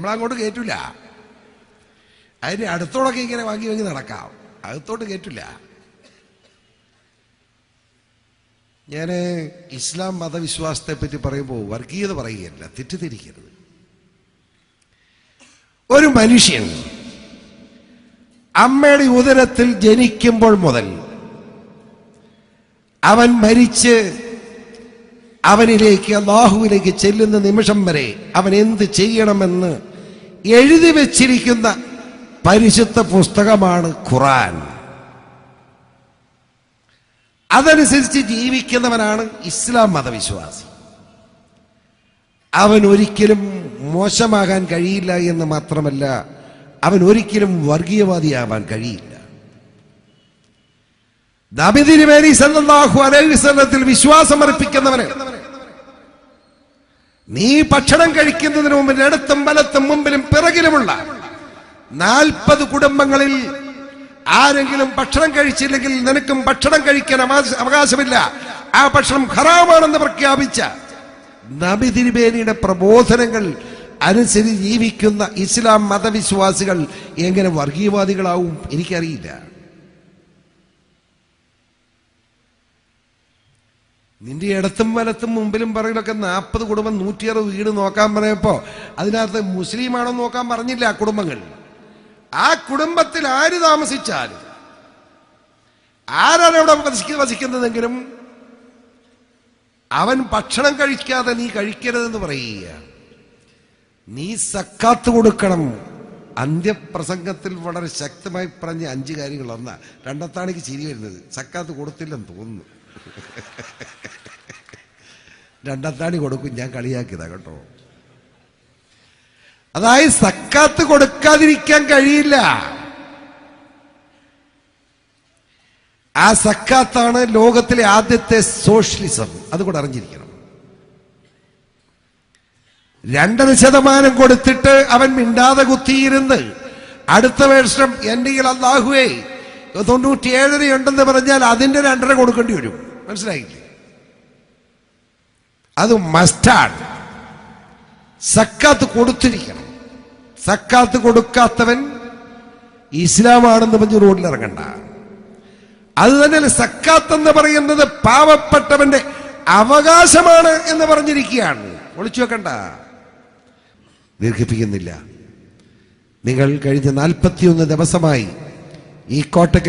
നമ്മളങ്ങോട്ട് കയറ്റൂല അതിന് അടുത്തോടൊക്കെ ഇങ്ങനെ വാങ്ങി വാങ്ങി നടക്കാം. അകത്തോട്ട് കയറ്റില്ല ഞാൻ ഇസ്ലാം മതവിശ്വാസത്തെ പറ്റി പറയുമ്പോൾ വർഗീയത പറയുകയല്ല തെറ്റിദ്ധരിക്കരുത്. ഒരു മനുഷ്യൻ അമ്മയുടെ ഉദരത്തിൽ ജനിക്കുമ്പോൾ മുതൽ അവൻ മരിച്ച് അവനിലേക്ക് അള്ളാഹുവിലേക്ക് ചെല്ലുന്ന നിമിഷം വരെ അവൻ എന്ത് ചെയ്യണമെന്ന് എഴുതി വച്ചിരിക്കുന്ന പരിശുദ്ധ പുസ്തകമാണ് ഖുറാൻ. അതനുസരിച്ച് ജീവിക്കുന്നവനാണ് ഇസ്ലാം മതവിശ്വാസി. അവൻ ഒരിക്കലും മോശമാകാൻ കഴിയില്ല എന്ന് മാത്രമല്ല അവൻ ഒരിക്കലും വർഗീയവാദിയാവാൻ കഴിയില്ല. നബിതിരുമേനി സല്ലല്ലാഹു അലൈഹി വസല്ലത്തിൽ വിശ്വാസമർപ്പിക്കുന്നവന് നീ ഭക്ഷണം കഴിക്കുന്നതിന് മുമ്പിൽ ഇടത്തും വലത്തും മുമ്പിലും പിറകിലുമുള്ള നാൽപ്പത് കുടുംബങ്ങളിൽ ആരെങ്കിലും ഭക്ഷണം കഴിച്ചില്ലെങ്കിൽ നിനക്കും ഭക്ഷണം കഴിക്കാൻ അവകാശ- അവകാശമില്ല. ആ ഭക്ഷണം ഖറാമാണെന്ന് പ്രഖ്യാപിച്ച നബി തിരുമേനിയുടെ പ്രബോധനങ്ങൾ അനുസരിച്ച് ജീവിക്കുന്ന ഇസ്ലാം മതവിശ്വാസികൾ എങ്ങനെ വർഗീയവാദികളാവും എനിക്കറിയില്ല. നിന്റെ ഇടത്തും വലത്തും മുമ്പിലും പറയിലൊക്കെ നാൽപ്പത് കുടുംബം നൂറ്റിയറുപത് വീട് നോക്കാൻ പറയപ്പോ അതിനകത്ത് മുസ്ലിമാണോ നോക്കാൻ പറഞ്ഞില്ല ആ കുടുംബങ്ങൾ. ആ കുടുംബത്തിൽ ആര് താമസിച്ചാലും ആരാണ് അവിടെ വസിക്ക- വസിക്കുന്നതെങ്കിലും അവൻ ഭക്ഷണം കഴിക്കാതെ നീ കഴിക്കരുതെന്ന് പറയുക. നീ സക്കാത്ത് കൊടുക്കണം. അന്ത്യപ്രസംഗത്തിൽ വളരെ ശക്തമായി പറഞ്ഞ അഞ്ച് കാര്യങ്ങൾ ഒന്നാ. രണ്ടത്താണിക്ക് ചിരി വരുന്നത്. സക്കാത്ത് കൊടുത്തില്ലെന്ന് തോന്നുന്നു. രണ്ടത്താണി കൊടുക്കും ഞാൻ കളിയാക്കിയതാ കേട്ടോ. അതായത് സക്കാത്ത് കൊടുക്കാതിരിക്കാൻ കഴിയില്ല. ആ സക്കാത്താണ് ലോകത്തിലെ ആദ്യത്തെ സോഷ്യലിസം അതുകൂടെ അറിഞ്ഞിരിക്കണം. രണ്ടര ശതമാനം കൊടുത്തിട്ട് അവൻ മിണ്ടാതെ കുത്തിയിരുന്ന് അടുത്ത വർഷം എന്റെ കയ്യിൽ അള്ളാഹുവേ തൊണ്ണൂറ്റിയേഴര ഉണ്ടെന്ന് പറഞ്ഞാൽ അതിന്റെ രണ്ടര കൊടുക്കേണ്ടി വരും. മനസ്സിലായില്ലേ? അത് മസ്റ്റാണ്. സക്കാത്ത് കൊടുത്തിരിക്കണം. സക്കാത്ത് കൊടുക്കാത്തവൻ ഇസ്ലാമാണെന്ന് പറഞ്ഞ് റോഡിൽ ഇറങ്ങണ്ട അത് തന്നെയല്ല സക്കാത്ത് എന്ന് പറയുന്നത് പാവപ്പെട്ടവന്റെ അവകാശമാണ് എന്ന് പറഞ്ഞിരിക്കുകയാണ്. ഒളിച്ചു വെക്കണ്ട. ദീർഘിപ്പിക്കുന്നില്ല. നിങ്ങൾ കഴിഞ്ഞ നാൽപ്പത്തിയൊന്ന് ദിവസമായി ഈ കോട്ടക്കൽ